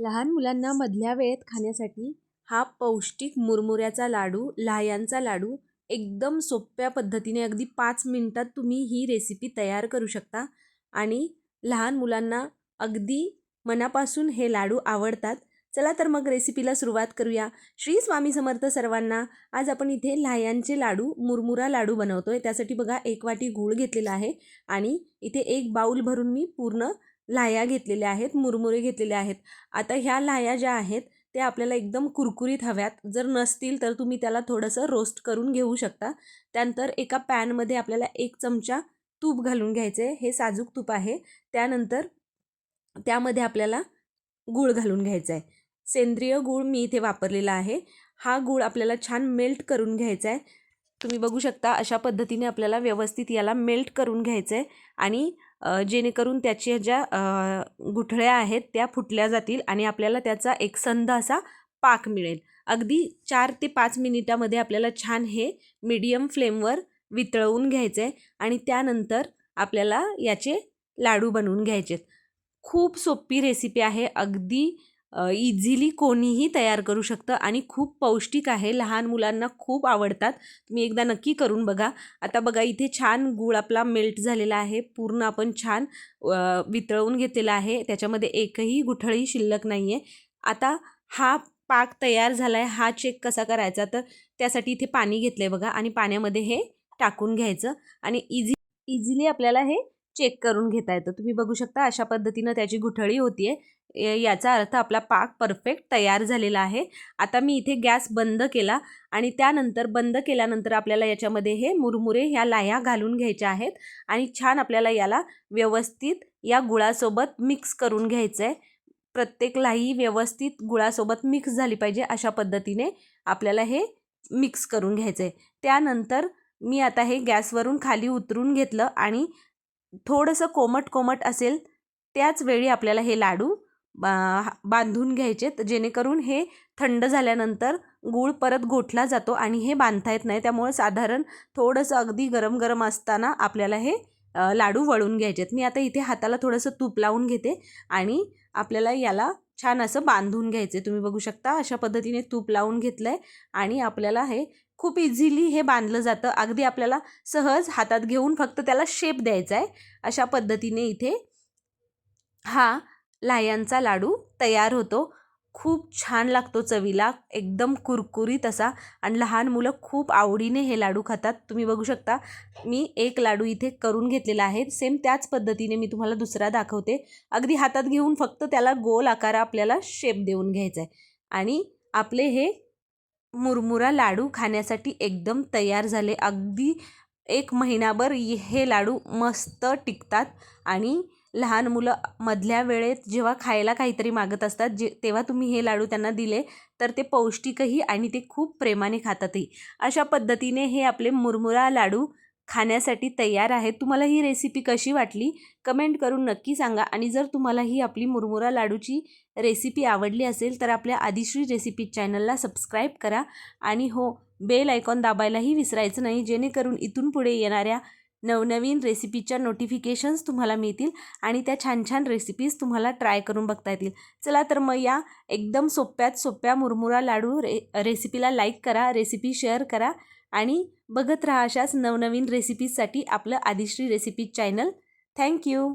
लहान मुलांना मधल्या वेळेत खाण्यासाठी हा पौष्टिक मुरमुऱ्याचा लाडू लाह्यांचा लाडू एकदम सोप्या पद्धतीने अगदी पाच मिनटात तुम्ही ही रेसिपी तयार करू शकता. आणि लहान मुलांना अगदी मनापासून हे लाडू आवडतात. चला तर मग रेसिपीला सुरुवात करूया. श्री स्वामी समर्थ सर्वांना आज आपण इथे लाह्यांचे लाडू मुरमुरा लाडू बनवतो आहे त्यासाठी बघा एक वाटी गूळ घेतलेला आहे. आणि इथे एक बाऊल भरून मी पूर्ण लाह्या घेतलेल्या आहेत मुरमुरे घेतलेले आहेत. आता ह्या लाह्या ज्या आहेत त्या आपल्याला एकदम कुरकुरीत हव्यात. जर नसतील तर तुम्ही त्याला थोडंसं रोस्ट करून घेऊ शकता. त्यानंतर एका पॅनमध्ये आपल्याला एक चमचा तूप घालून घ्यायचे. हे साजूक तूप आहे. त्यानंतर त्यामध्ये आपल्याला गूळ घालून घ्यायचा आहे. सेंद्रिय गूळ मी इथे वापरलेला आहे. हा गूळ आपल्याला छान मेल्ट करून घ्यायचा आहे. तुम्ही बघू शकता अशा पद्धतीने आपल्याला व्यवस्थित याला मेल्ट करून घ्यायचं आहे आणि जेणेकरून त्याच्या ज्या गुठळ्या आहेत त्या फुटल्या जातील आणि आपल्याला त्याचा एक संद असा पाक मिळेल. अगदी चार ते पाच मिनिटामध्ये आपल्याला छान हे मीडियम फ्लेमवर वितळवून घ्यायचं आहे आणि त्यानंतर आपल्याला याचे लाडू बनवून घ्यायचे खूप सोपी रेसिपी आहे. अगदी इझिली कोणीही तयार करू शकतं आणि खूप पौष्टिक आहे. लहान मुलांना खूप आवडतात. तुम्ही एकदा नक्की करून बघा. आता बघा इथे छान गूळ आपला मेल्ट झालेला आहे. पूर्ण आपण छान वितळवून घेतलेला आहे. त्याच्यामध्ये एकही गुठळी शिल्लक नाही आहे आता हा पाक तयार झाला आहे हा चेक कसा करायचा? तर त्यासाठी इथे पाणी घेतलं आहे बघा आणि पाण्यामध्ये हे टाकून घ्यायचं आणि इझी इझिली आपल्याला हे चेक करून घेता येतं. तुम्ही बघू शकता अशा पद्धतीनं त्याची गुठळी होती आहे याचा अर्थ आपला पाक परफेक्ट तयार झालेला आहे. आता मी इथे गॅस बंद केला आणि त्यानंतर बंद केल्यानंतर आपल्याला याच्यामध्ये हे मुरमुरे ह्या लाह्या घालून घ्यायच्या आहेत आणि छान आपल्याला याला व्यवस्थित या गुळासोबत मिक्स करून घ्यायचं आहे प्रत्येक लाही व्यवस्थित गुळासोबत मिक्स झाली पाहिजे अशा पद्धतीने आपल्याला हे मिक्स करून घ्यायचं आहे त्यानंतर मी आता हे गॅसवरून खाली उतरून घेतलं आणि थोडंसं कोमट कोमट असेल त्याच वेळी आपल्याला हे लाडू बा बांधून घ्यायचेत जेणेकरून हे थंड झाल्यानंतर गूळ परत गोठला जातो आणि हे बांधता येत नाही. त्यामुळे साधारण थोडंसं अगदी गरम गरम असताना आपल्याला हे लाडू वळून घ्यायचेत. मी आता इथे हाताला थोडंसं तूप लावून घेते आणि आपल्याला याला छान असं बांधून घ्यायचे तुम्ही बघू शकता अशा पद्धतीने तूप लावून घेतलं आहे आणि आपल्याला हे खूप इझिली हे बांधलं जातं. अगदी आपल्याला सहज हातात घेऊन फक्त त्याला शेप द्यायचा आहे. अशा पद्धतीने इथे हा लाह्यांचा लाडू तयार होतो. खूप छान लागतो चवीला. एकदम कुरकुरीत असा. आणि लहान मुलं खूप आवडीने हे लाडू खातात. तुम्ही बघू शकता मी एक लाडू इथे करून घेतलेला आहे. सेम त्याच पद्धतीने मी तुम्हाला दुसरा दाखवते. अगदी हातात घेऊन फक्त त्याला गोल आकार आपल्याला शेप देऊन घ्यायचा आहे. आणि आपले हे मुरमुरा लाडू खाण्यासाठी एकदम तयार झाले. अगदी एक महिनाभर हे लाडू मस्त टिकतात आणि लहान मुलं मधल्या वेळेत जेव्हा खायला काहीतरी मागत असतात जे तेव्हा तुम्ही हे लाडू त्यांना दिले तर ते पौष्टिकही आणि ते खूप प्रेमाने खातातही. अशा पद्धतीने हे आपले मुरमुरा लाडू खाण्यासाठी तयार आहेत तुम्हाला ही रेसिपी कशी वाटली? कमेंट करून नक्की सांगा. आणि जर तुम्हाला ही आपली मुरमुरा लाडूची रेसिपी आवडली असेल तर आपल्या आदिश्री रेसिपी चॅनलला सबस्क्राईब करा. आणि हो बेल आयकॉन दाबायलाही विसरायचं नाही. जेणेकरून इथून पुढे येणाऱ्या नवनवीन रेसिपीच्या नोटिफिकेशन्स तुम्हाला मिळतील आणि त्या छान छान रेसिपीज तुम्हाला ट्राय करून बघता येतील. चला तर मग या एकदम सोप्यात सोप्या मुरमुरा लाडू रे रेसिपीला लाईक करा रेसिपी शेअर करा. आणि बघत राहा अशाच नवनवीन रेसिपीजसाठी आपलं आदिश्री रेसिपीज चॅनल थँक्यू